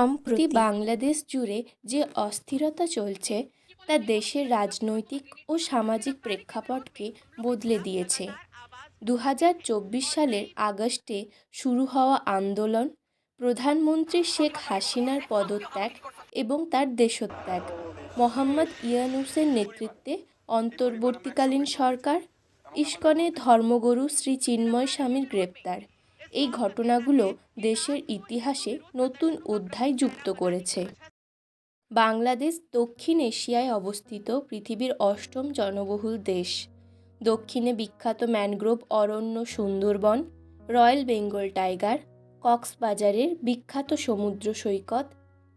সম্প্রতি বাংলাদেশ জুড়ে যে অস্থিরতা চলছে তা দেশের রাজনৈতিক ও সামাজিক প্রেক্ষাপটকে বদলে দিয়েছে। দু হাজার চব্বিশ সালের আগস্টে শুরু হওয়া আন্দোলন প্রধানমন্ত্রী শেখ হাসিনার পদত্যাগ এবং তার দেশত্যাগ মোহাম্মদ ইউনূসের নেতৃত্বে অন্তর্বর্তীকালীন সরকার ইস্কনের ধর্মগুরু শ্রী চিন্ময় স্বামীর গ্রেপ্তার। এই ঘটনাগুলো দেশের ইতিহাসে নতুন অধ্যায় যুক্ত করেছে। বাংলাদেশ দক্ষিণ এশিয়ায় অবস্থিত পৃথিবীর অষ্টম জনবহুল দেশ। দক্ষিণে বিখ্যাত ম্যানগ্রোভ অরণ্য সুন্দরবন, রয়্যাল বেঙ্গল টাইগার, কক্সবাজারের বিখ্যাত সমুদ্র সৈকত,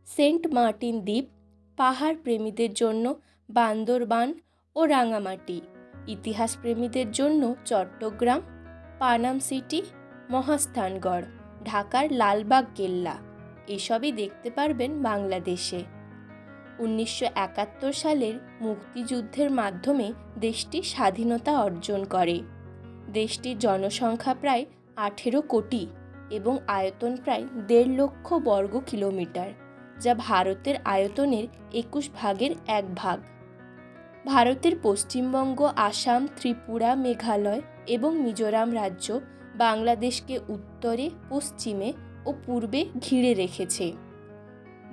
সেন্ট মার্টিন দ্বীপ, পাহাড় প্রেমীদের জন্য বান্দরবান ও রাঙামাটি, ইতিহাস প্রেমীদের জন্য চট্টগ্রাম, পানাম সিটি মহাস্থানগড়, ঢাকার লালবাগ কেল্লা। এসবই দেখতে পারবেন বাংলাদেশে। উনিশশো একাত্তর সালের মুক্তিযুদ্ধের মাধ্যমে দেশটি স্বাধীনতা অর্জন করে। দেশটির জনসংখ্যা প্রায় আঠেরো কোটি এবং আয়তন প্রায় দেড় লক্ষ বর্গ কিলোমিটার, যা ভারতের আয়তনের একুশ ভাগের এক ভাগ। ভারতের পশ্চিমবঙ্গ, আসাম, ত্রিপুরা, মেঘালয় এবং মিজোরাম রাজ্য বাংলাদেশকে উত্তরে, পশ্চিমে ও পূর্বে ঘিরে রেখেছে।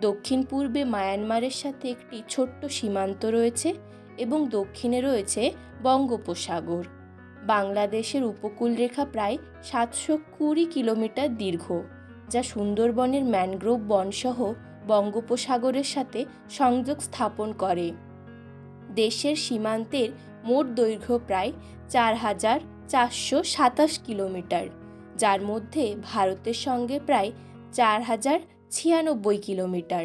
দক্ষিণ পূর্বে মায়ানমারের সাথে একটি ছোট্ট সীমান্ত রয়েছে এবং দক্ষিণে রয়েছে বঙ্গোপসাগর। বাংলাদেশের উপকূলরেখা প্রায় সাতশো কুড়ি কিলোমিটার দীর্ঘ, যা সুন্দরবনের ম্যানগ্রোভ বনসহ বঙ্গোপসাগরের সাথে সংযোগ স্থাপন করে। দেশের সীমান্তের মোট দৈর্ঘ্য প্রায় চার হাজার চারশো সাতাশ কিলোমিটার, যার মধ্যে ভারতের সঙ্গে প্রায় চার হাজার ছিয়ানব্বই কিলোমিটার।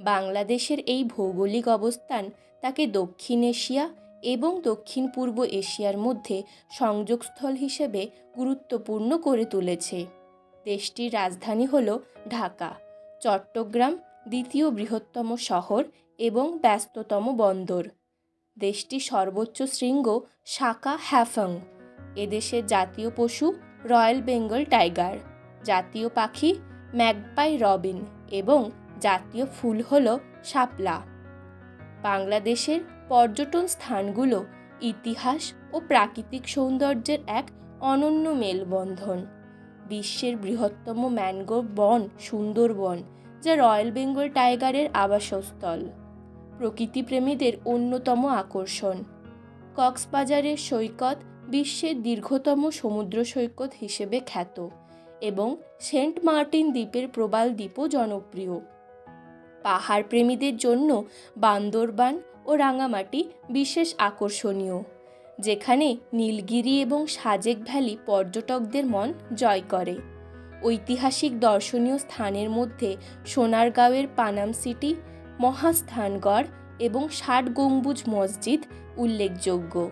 বাংলাদেশের এই ভৌগোলিক অবস্থান তাকে দক্ষিণ এশিয়া এবং দক্ষিণ পূর্ব এশিয়ার মধ্যে সংযোগস্থল হিসেবে গুরুত্বপূর্ণ করে তুলেছে। দেশটির রাজধানী হল ঢাকা, চট্টগ্রাম দ্বিতীয় বৃহত্তম শহর এবং ব্যস্ততম বন্দর। দেশটির সর্বোচ্চ শৃঙ্গ শাকা হ্যাফং। এদেশের জাতীয় পশু রয়্যাল বেঙ্গল টাইগার, জাতীয় পাখি ম্যাগপাই রবিন এবং জাতীয় ফুল হল শাপলা। বাংলাদেশের পর্যটন স্থানগুলো ইতিহাস ও প্রাকৃতিক সৌন্দর্যের এক অনন্য মেলবন্ধন। বিশ্বের বৃহত্তম ম্যানগ্রোভ বন সুন্দরবন, যা রয়্যাল বেঙ্গল টাইগারের আবাসস্থল। প্রকৃতিপ্রেমীদের অন্যতম আকর্ষণ। কক্সবাজারের সৈকত বিশ্বের দীর্ঘতম সমুদ্র সৈকত হিসেবে খ্যাত এবং সেন্ট মার্টিন দ্বীপের প্রবাল দ্বীপও জনপ্রিয়। পাহাড় প্রেমীদের জন্য বান্দরবান ও রাঙামাটি বিশেষ আকর্ষণীয়, যেখানে নীলগিরি এবং সাজেক ভ্যালি পর্যটকদের মন জয় করে। ঐতিহাসিক দর্শনীয় স্থানের মধ্যে সোনারগাঁওয়ের পানাম সিটি, মহাস্থানগড় এবং ষাট গম্বুজ মসজিদ উল্লেখযোগ্য।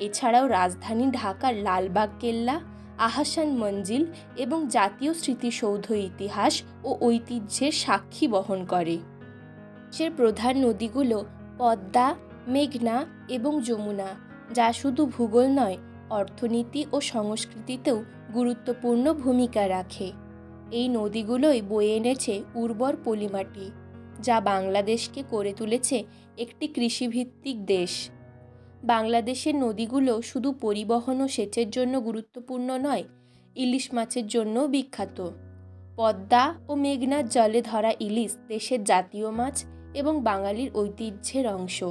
এছাড়াও রাজধানী ঢাকার লালবাগ কেল্লা, আহাসান মঞ্জিল এবং জাতীয় স্মৃতিসৌধ ইতিহাস ও ঐতিহ্যের সাক্ষী বহন করে। সে প্রধান নদীগুলো পদ্মা, মেঘনা এবং যমুনা, যা শুধু ভূগোল নয়, অর্থনীতি ও সংস্কৃতিতেও গুরুত্বপূর্ণ ভূমিকা রাখে। এই নদীগুলোই বয়ে এনেছে উর্বর পলিমাটি, যা বাংলাদেশকে করে তুলেছে একটি কৃষিভিত্তিক দেশ। বাংলাদেশের নদীগুলো শুধু পরিবহন ও সেচের জন্য গুরুত্বপূর্ণ নয়, ইলিশ মাছের জন্যও বিখ্যাত। পদ্মা ও মেঘনার জলে ধরা ইলিশ দেশের জাতীয় মাছ এবং বাঙালির ঐতিহ্যের অংশ।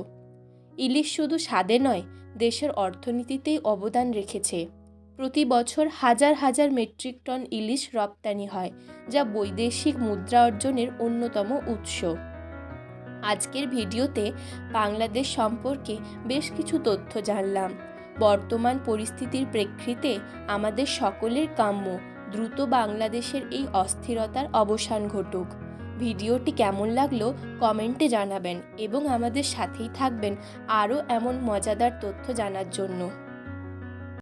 ইলিশ শুধু স্বাদে নয়, দেশের অর্থনীতিতেই অবদান রেখেছে। প্রতি বছর হাজার হাজার মেট্রিক টন ইলিশ রপ্তানি হয়, যা বৈদেশিক মুদ্রা অর্জনের অন্যতম উৎস। আজকের ভিডিওতে বাংলাদেশ সম্পর্কে বেশ কিছু তথ্য জানলাম। বর্তমান পরিস্থিতির প্রেক্ষিতে আমাদের সকলের কাম্য দ্রুত বাংলাদেশের এই অস্থিরতার অবসান ঘটুক। ভিডিওটি কেমন লাগল কমেন্টে জানাবেন এবং আমাদের সাথেই থাকবেন আরও এমন মজাদার তথ্য জানার জন্য।